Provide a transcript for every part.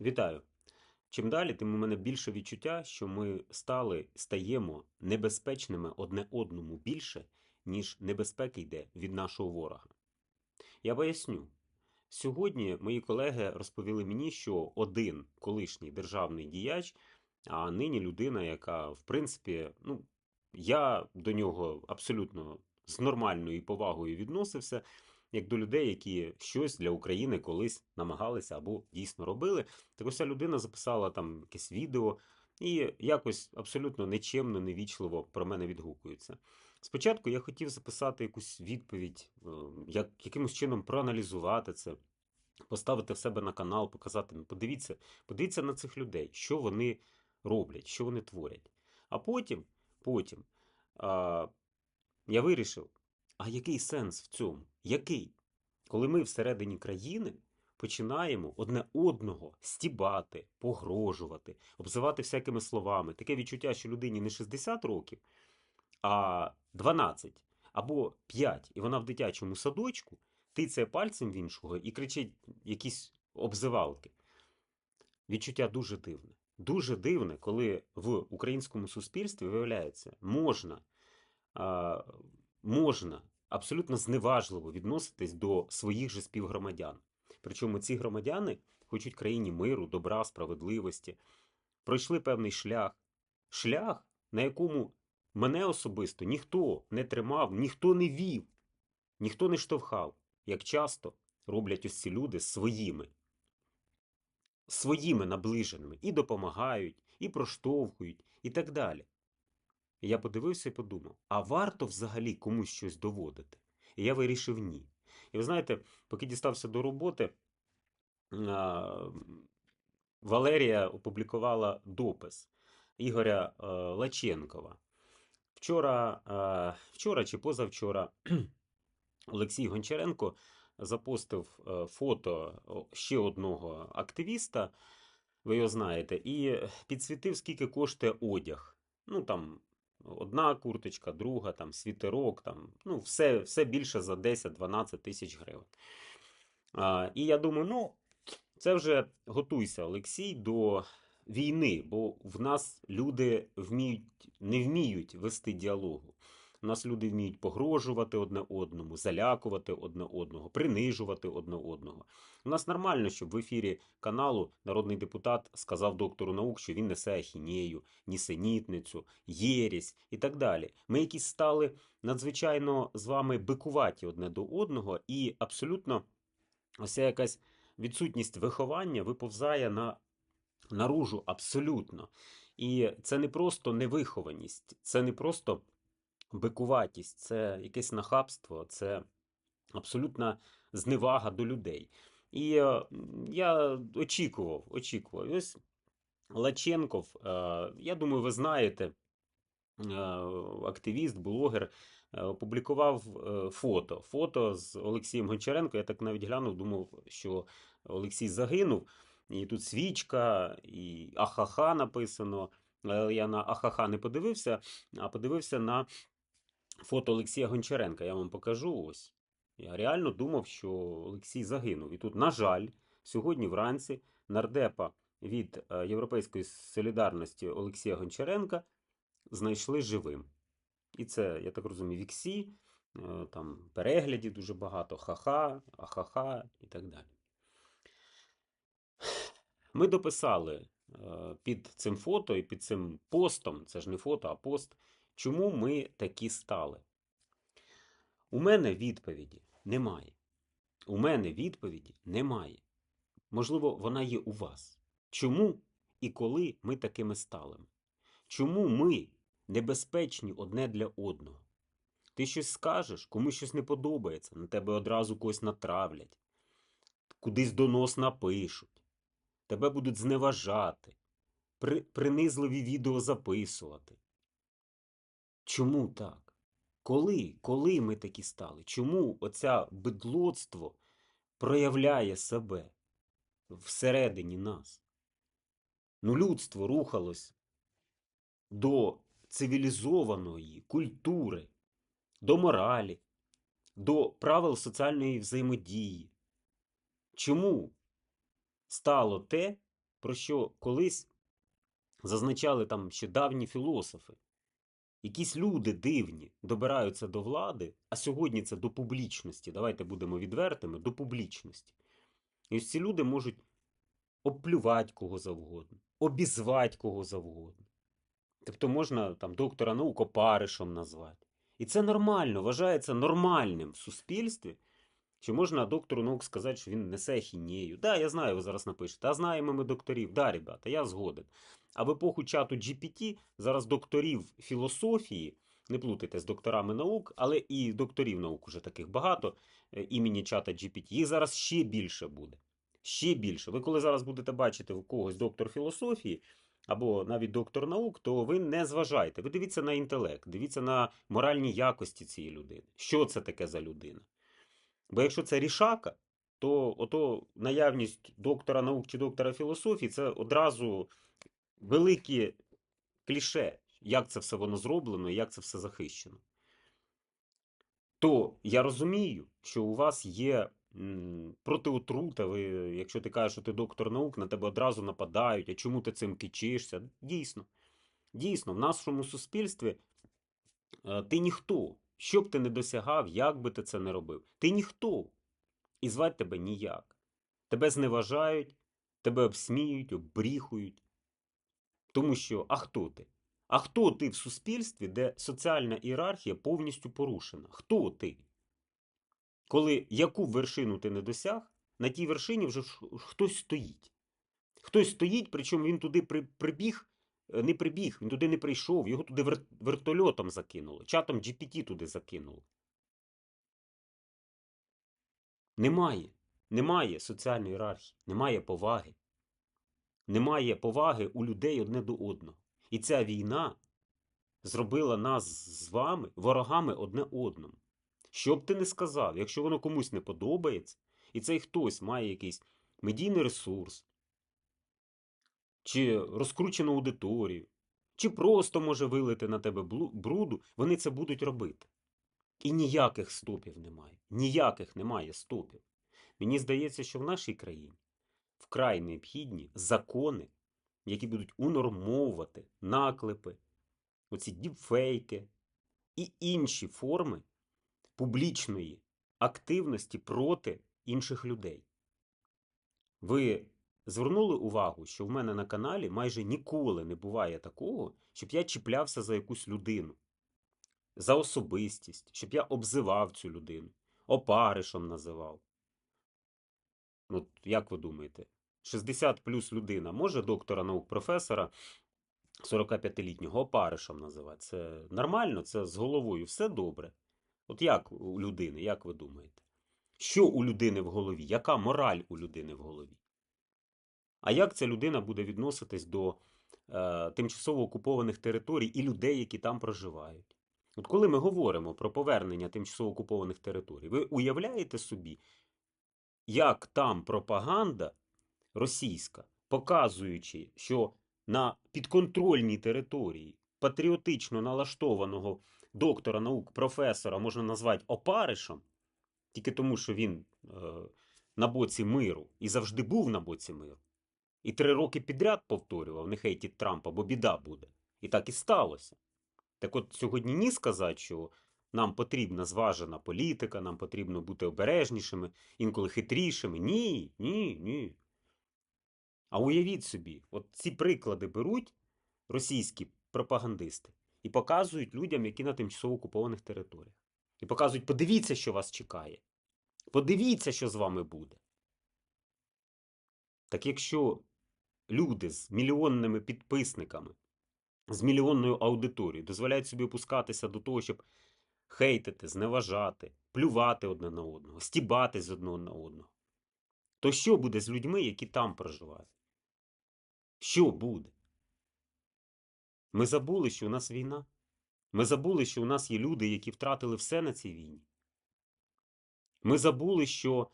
Вітаю! Чим далі, тим у мене більше відчуття, що ми стали, стаємо небезпечними одне одному більше, ніж небезпека йде від нашого ворога. Я поясню. Сьогодні мої колеги розповіли мені, що один колишній державний діяч, а нині людина, яка, в принципі, ну, я до нього абсолютно з нормальною повагою відносився, як до людей, які щось для України колись намагалися або дійсно робили. Так ось ця людина записала там якесь відео і якось абсолютно нечемно, невічливо про мене відгукується. Спочатку я хотів записати якусь відповідь, е, як, якимось чином проаналізувати це, поставити в себе на канал, показати, ну подивіться, подивіться на цих людей, що вони роблять, що вони творять. А потім, потім а, я вирішив, а який сенс в цьому? Який? Коли ми всередині країни починаємо одне одного стібати, погрожувати, обзивати всякими словами. Таке відчуття, що людині не 60 років, а 12 або 5, і вона в дитячому садочку тицяє пальцем в іншого і кричить якісь обзивалки. Відчуття дуже дивне. Дуже дивне, коли в українському суспільстві виявляється, можна, можна абсолютно зневажливо відноситись до своїх же співгромадян. Причому ці громадяни хочуть країні миру, добра, справедливості, пройшли певний шлях. Шлях, на якому мене особисто ніхто не тримав, ніхто не вів, ніхто не штовхав, як часто роблять ось ці люди своїми, своїми наближеними і допомагають, і проштовхують, і так далі. Я подивився і подумав: а варто взагалі комусь щось доводити? І я вирішив ні. І ви знаєте, поки дістався до роботи, Валерія опублікувала допис Ігоря е, Лаченкова. Вчора, е, вчора чи позавчора Олексій Гончаренко запостив е, фото ще одного активіста, ви його знаєте, і підсвітив, скільки коштує одяг. Ну там одна курточка, друга, там світерок, там, ну, все, все більше за 10-12 тисяч гривень. А, і я думаю, ну, це вже готуйся, Олексій, до війни, бо в нас люди вміють, не вміють вести діалогу. Нас люди вміють погрожувати одне одному, залякувати одне одного, принижувати одне одного. У нас нормально, щоб в ефірі каналу народний депутат сказав доктору наук, що він несе ахінею, нісенітницю, єрість і так далі. Ми якісь стали надзвичайно з вами бикуваті одне до одного, і абсолютно ось якась відсутність виховання виповзає на наружу абсолютно. І це не просто невихованість, це не просто бикуватість, це якесь нахабство, це абсолютна зневага до людей. І е, я очікував, очікував. Ось Лаченков, е, я думаю, ви знаєте, е, активіст, блогер, опублікував фото. Фото з Олексієм Гончаренко. Я так навіть глянув, думав, що Олексій загинув. І тут свічка, і ахаха написано. Я на ахаха не подивився, а подивився на фото Олексія Гончаренка. Я вам покажу ось. Я реально думав, що Олексій загинув. І тут, на жаль, сьогодні вранці нардепа від е, Європейської солідарності Олексія Гончаренка знайшли живим. І це, я так розумію, віксі, е, там переглядів дуже багато, ха-ха, ахаха і так далі. Ми дописали е, під цим фото і під цим постом, це ж не фото, а пост, чому ми такі стали. У мене відповіді немає. У мене відповіді немає. Можливо, вона є у вас. Чому і коли ми такими стали? Чому ми небезпечні одне для одного? Ти щось скажеш, комусь щось не подобається, на тебе одразу когось натравлять, кудись донос напишуть, тебе будуть зневажати, при, принизливі відео записувати. Чому так? Коли? Коли ми такі стали? Чому оця бидлоцтво проявляє себе всередині нас? Ну, людство рухалось до цивілізованої культури, до моралі, до правил соціальної взаємодії. Чому стало те, про що колись зазначали там ще давні філософи. Якісь люди дивні добираються до влади, а сьогодні це до публічності. Давайте будемо відвертими, до публічності. І ось ці люди можуть обплювати кого завгодно, обізвати кого завгодно. Тобто можна там доктора наук опаришем назвати. І це нормально, вважається нормальним в суспільстві, що можна доктору наук сказати, що він несе хінею. Да, я знаю, ви зараз напишете. А знаємо ми докторів. Да, ребята, я згоден. А в епоху чату GPT зараз докторів філософії, не плутайте з докторами наук, але і докторів наук уже таких багато е, імені чата GPT. Їх зараз ще більше буде. Ще більше. Ви коли зараз будете бачити в когось доктор філософії або навіть доктор наук, то ви не зважайте. Ви дивіться на інтелект, дивіться на моральні якості цієї людини. Що це таке за людина? Бо якщо це рішака, то ото наявність доктора наук чи доктора філософії це одразу велике кліше, як це все воно зроблено і як це все захищено. То я розумію, що у вас є протиотрута, ви, якщо ти кажеш, що ти доктор наук, на тебе одразу нападають, а чому ти цим кичишся? Дійсно. Дійсно, в нашому суспільстві е, ти ніхто. Що б ти не досягав, як би ти це не робив? Ти ніхто. І звати тебе ніяк. Тебе зневажають, тебе обсміють, обріхують. Тому що, а хто ти? А хто ти в суспільстві, де соціальна ієрархія повністю порушена? Хто ти? Коли яку вершину ти не досяг, на тій вершині вже хтось стоїть. Хтось стоїть, причому він туди при- прибіг, не прибіг, він туди не прийшов, його туди вертольотом закинули, чатом GPT туди закинули. Немає. Немає соціальної ієрархії, немає поваги. Немає поваги у людей одне до одного. І ця війна зробила нас з вами ворогами одне одному. Що б ти не сказав, якщо воно комусь не подобається, і цей хтось має якийсь медійний ресурс, чи розкручену аудиторію, чи просто може вилити на тебе бруду, вони це будуть робити. І ніяких стопів немає. Ніяких немає стопів. Мені здається, що в нашій країні вкрай необхідні закони, які будуть унормовувати наклепи, оці діпфейки і інші форми публічної активності проти інших людей. Ви звернули увагу, що в мене на каналі майже ніколи не буває такого, щоб я чіплявся за якусь людину, за особистість, щоб я обзивав цю людину, опаришем називав. Ну, як ви думаєте, 60 плюс людина може доктора наук професора 45-літнього опаришем називати? Це нормально, це з головою все добре. От як у людини, як ви думаєте? Що у людини в голові? Яка мораль у людини в голові? А як ця людина буде відноситись до е, тимчасово окупованих територій і людей, які там проживають? От коли ми говоримо про повернення тимчасово окупованих територій, ви уявляєте собі, як там пропаганда російська, показуючи, що на підконтрольній території патріотично налаштованого доктора наук, професора можна назвати опаришем, тільки тому, що він е, на боці миру і завжди був на боці миру. І три роки підряд повторював, не хейтіть Трампа, бо біда буде. І так і сталося. Так от сьогодні ні сказати, що нам потрібна зважена політика, нам потрібно бути обережнішими, інколи хитрішими. Ні, ні, ні. А уявіть собі, от ці приклади беруть російські пропагандисти і показують людям, які на тимчасово окупованих територіях. І показують, подивіться, що вас чекає. Подивіться, що з вами буде. Так якщо люди з мільйонними підписниками, з мільйонною аудиторією дозволяють собі опускатися до того, щоб хейтити, зневажати, плювати одне на одного, стібатись з одного на одного, то що буде з людьми, які там проживають? Що буде? Ми забули, що у нас війна. Ми забули, що у нас є люди, які втратили все на цій війні. Ми забули, що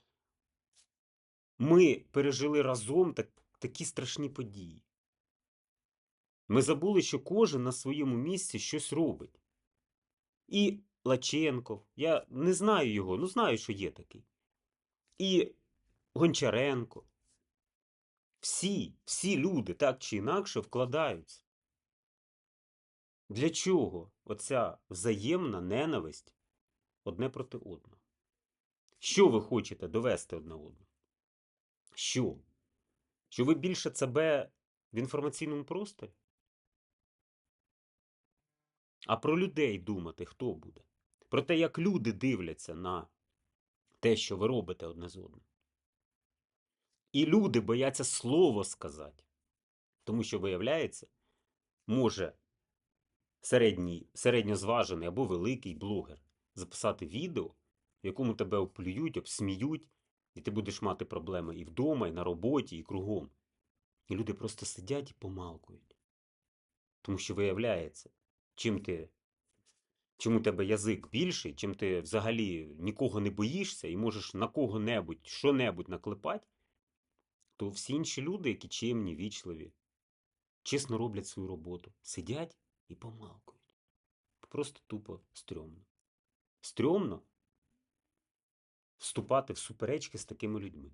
ми пережили разом так, такі страшні події. Ми забули, що кожен на своєму місці щось робить. І Лаченков, я не знаю його, ну знаю, що є такий. І Гончаренко. Всі, всі люди так чи інакше вкладаються. Для чого оця взаємна ненависть одне проти одного? Що ви хочете довести одне одного? Що? Що ви більше себе в інформаційному просторі? А про людей думати хто буде? Про те, як люди дивляться на те, що ви робите одне з одним. І люди бояться слово сказати. Тому що, виявляється, може середній, середньозважений або великий блогер записати відео, в якому тебе оплюють, обсміють, і ти будеш мати проблеми і вдома, і на роботі, і кругом. І люди просто сидять і помалкують. Тому що виявляється, чим ти, чим у тебе язик більший, чим ти взагалі нікого не боїшся і можеш на кого-небудь, що-небудь наклепати, то всі інші люди, які чемні, вічливі, чесно роблять свою роботу, сидять і помалкують. Просто тупо стрьомно. Стрьомно вступати в суперечки з такими людьми.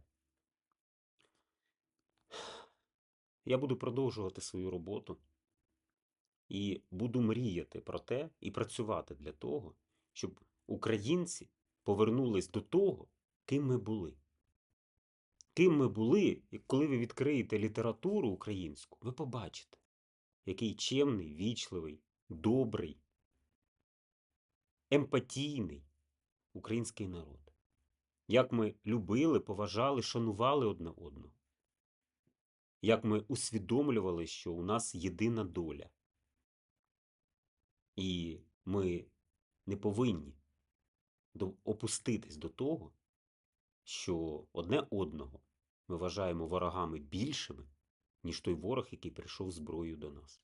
Я буду продовжувати свою роботу і буду мріяти про те і працювати для того, щоб українці повернулись до того, ким ми були. Ким ми були, і коли ви відкриєте літературу українську, ви побачите, який чемний, вічливий, добрий, емпатійний український народ. Як ми любили, поважали, шанували одне одного. Як ми усвідомлювали, що у нас єдина доля. І ми не повинні опуститись до того, що одне одного ми вважаємо ворогами більшими, ніж той ворог, який прийшов зброєю до нас.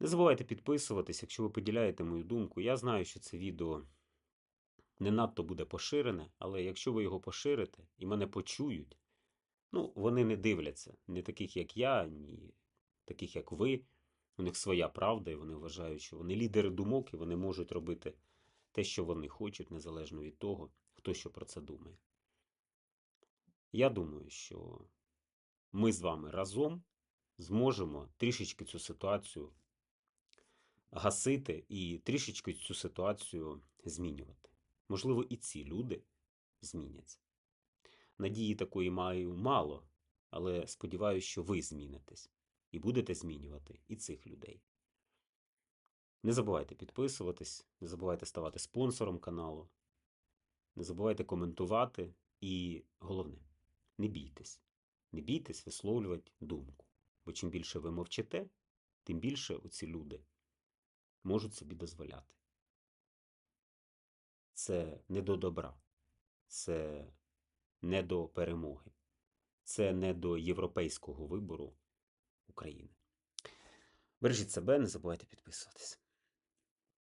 Не забувайте підписуватись, якщо ви поділяєте мою думку. Я знаю, що це відео не надто буде поширене, але якщо ви його поширите і мене почують, ну, вони не дивляться, не таких, як я, ні таких, як ви. У них своя правда, і вони вважають, що вони лідери думок, і вони можуть робити те, що вони хочуть, незалежно від того, хто що про це думає. Я думаю, що ми з вами разом зможемо трішечки цю ситуацію гасити і трішечки цю ситуацію змінювати. Можливо, і ці люди зміняться. Надії такої маю мало, але сподіваюся, що ви змінитесь і будете змінювати і цих людей. Не забувайте підписуватись, не забувайте ставати спонсором каналу, не забувайте коментувати і головне, не бійтесь. Не бійтесь висловлювати думку. Бо чим більше ви мовчите, тим більше оці люди можуть собі дозволяти. Це не до добра, це не до перемоги, це не до європейського вибору України. Бережіть себе, не забувайте підписуватись.